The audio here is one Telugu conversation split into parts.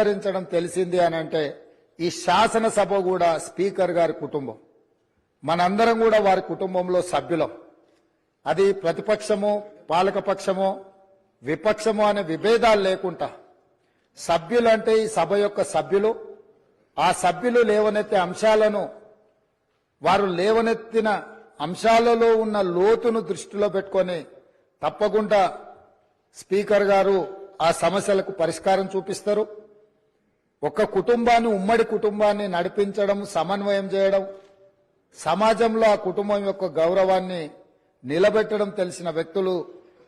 తిరస్కరించడం తెలిసింది అని అంటే ఈ శాసనసభ కూడా స్పీకర్ గారి కుటుంబం. మనందరం కూడా వారి కుటుంబంలో సభ్యులం. అది ప్రతిపక్షము పాలకపక్షము విపక్షము అనే విభేదాలు లేకుండా సభ్యులంటే ఈ సభ యొక్క సభ్యులు ఆ సభ్యులు లేవనెత్తే అంశాలను వారు లేవనెత్తిన అంశాలలో ఉన్న లోతును దృష్టిలో పెట్టుకొని తప్పకుండా స్పీకర్ గారు ఆ సమస్యలకు పరిష్కారం చూపిస్తారు. ఒక కుటుంబాన్ని ఉమ్మడి కుటుంబాన్ని నడిపించడం సమన్వయం చేయడం సమాజంలో ఆ కుటుంబం యొక్క గౌరవాన్ని నిలబెట్టడం తెలిసిన వ్యక్తులు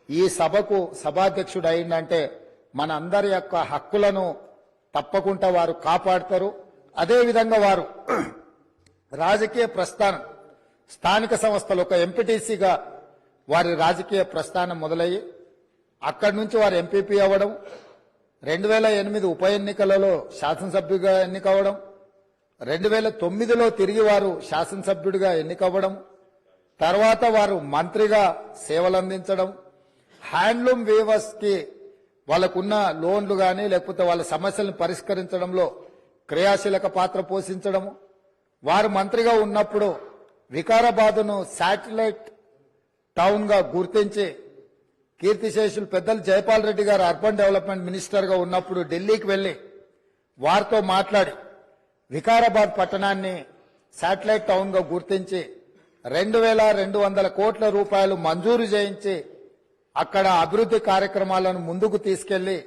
ఈ సభకు సభాధ్యక్షుడు అయిందంటే మన అందరి యొక్క హక్కులను తప్పకుండా వారు కాపాడతారు. అదేవిధంగా వారు రాజకీయ ప్రస్థానం స్థానిక సంస్థలు ఒక ఎంపీటీసీగా వారి రాజకీయ ప్రస్థానం మొదలయ్యి అక్కడి నుంచి వారు ఎంపీపీ అవ్వడం రెండు వేల ఎనిమిది ఉప ఎన్నికలలో శాసనసభ్యుగా ఎన్నికవ్వడం రెండు వేల తొమ్మిదిలో తిరిగి వారు శాసనసభ్యుడిగా ఎన్నికవ్వడం తర్వాత వారు మంత్రిగా సేవలందించడం హ్యాండ్లూమ్ వీవర్స్కి వాళ్ళకున్న లోన్లు కానీ లేకపోతే వాళ్ళ సమస్యలను పరిష్కరించడంలో క్రియాశీలక పాత్ర పోషించడము. వారు మంత్రిగా ఉన్నప్పుడు వికారాబాదును శాటిలైట్ టౌన్గా గుర్తించి కీర్తిశేషులు పెద్దలు జయపాల్ రెడ్డి గారు అర్బన్ డెవలప్మెంట్ మినిస్టర్గా ఉన్నప్పుడు ఢిల్లీకి వెళ్ళి వారితో మాట్లాడి వికారాబాద్ పట్టణాన్ని శాటిలైట్ టౌన్గా గుర్తించి రెండు వేల రెండు వందల కోట్ల రూపాయలు మంజూరు చేయించి అక్కడ అభివృద్ధి కార్యక్రమాలను ముందుకు తీసుకెళ్ళి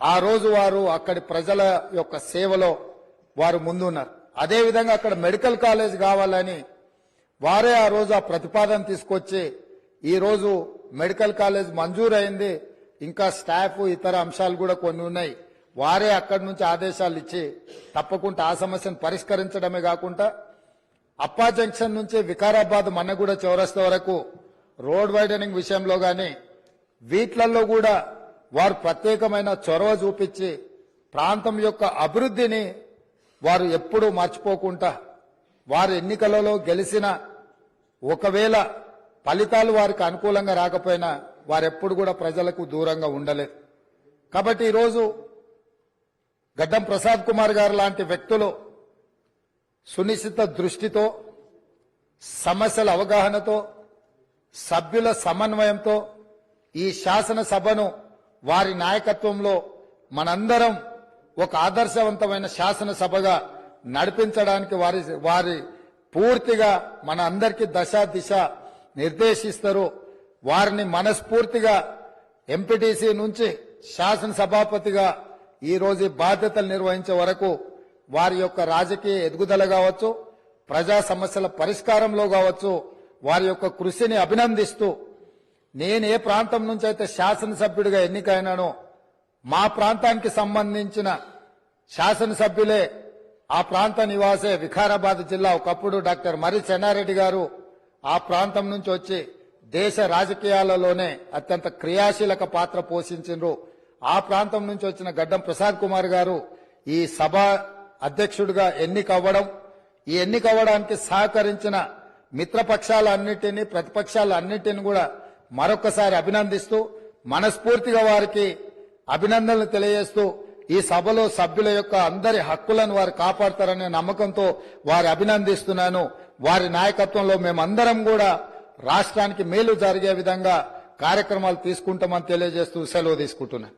ఆ రోజు వారు అక్కడి ప్రజల యొక్క సేవలో వారు ముందున్నారు. అదేవిధంగా అక్కడ మెడికల్ కాలేజ్ కావాలని వారే ఆ రోజు ఆ ప్రతిపాదన తీసుకొచ్చి ఈరోజు మెడికల్ కాలేజ్ మంజూరైంది. ఇంకా స్టాఫ్ ఇతర అంశాలు కూడా కొన్ని ఉన్నాయి. వారే అక్కడి నుంచి ఆదేశాలు ఇచ్చి తప్పకుండా ఆ సమస్యను పరిష్కరించడమే కాకుండా అప్పా జంక్షన్ నుంచి వికారాబాద్ మన్నగూడ చౌరస్తా వరకు రోడ్ వైడనింగ్ విషయంలో గాని వీట్లలో కూడా వారు ప్రత్యేకమైన చొరవ చూపించి ప్రాంతం యొక్క అభివృద్ధిని వారు ఎప్పుడూ మర్చిపోకుండా వారు ఎన్నికలలో గెలిచిన ఒకవేళ ఫలితాలు వారికి అనుకూలంగా రాకపోయినా వారెప్పుడు కూడా ప్రజలకు దూరంగా ఉండలేదు. కాబట్టి ఈరోజు గడ్డం ప్రసాద్ కుమార్ గారు లాంటి వ్యక్తులు సునిశ్చిత దృష్టితో సమస్యల అవగాహనతో సభ్యుల సమన్వయంతో ఈ శాసనసభను వారి నాయకత్వంలో మనందరం ఒక ఆదర్శవంతమైన శాసనసభగా నడిపించడానికి వారి వారి పూర్తిగా మన అందరికీ దశ దిశ నిర్దేశిస్తారు. వారిని మనస్ఫూర్తిగా ఎంపీటీసీ నుంచి శాసనసభాపతిగా ఈరోజు బాధ్యతలు నిర్వహించే వరకు వారి యొక్క రాజకీయ ఎదుగుదల కావచ్చు ప్రజా సమస్యల పరిష్కారంలో కావచ్చు వారి యొక్క కృషిని అభినందిస్తూ నేను ఏ ప్రాంతం నుంచి అయితే శాసనసభ్యుడిగా ఎన్నికైనానో మా ప్రాంతానికి సంబంధించిన శాసనసభ్యులే ఆ ప్రాంత నివాసే వికారాబాద్ జిల్లా ఒకప్పుడు డాక్టర్ మరి చెన్నారెడ్డి గారు ఆ ప్రాంతం నుంచి వచ్చి దేశ రాజకీయాలలోనే అత్యంత క్రియాశీలక పాత్ర పోషించారు ఆ ప్రాంతం నుంచి వచ్చిన గడ్డం ప్రసాద్ కుమార్ గారు ఈ సభ అధ్యక్షుడిగా ఎన్నికవ్వడం ఈ ఎన్నికవ్వడానికి సహకరించిన మిత్రపక్షాలన్నిటినీ ప్రతిపక్షాలన్నిటిని కూడా మరొకసారి అభినందిస్తూ మనస్ఫూర్తిగా వారికి అభినందనలు తెలియజేస్తూ ఈ సభలో సభ్యుల యొక్క అందరి హక్కులను వారు కాపాడతారనే నమ్మకంతో వారు అభినందిస్తున్నాను. వారి నాయకత్వంలో మేమందరం కూడా రాష్ట్రానికి మేలు జరిగే విధంగా కార్యక్రమాలు తీసుకుంటామని తెలియజేస్తూ సెలవు తీసుకుంటున్నాను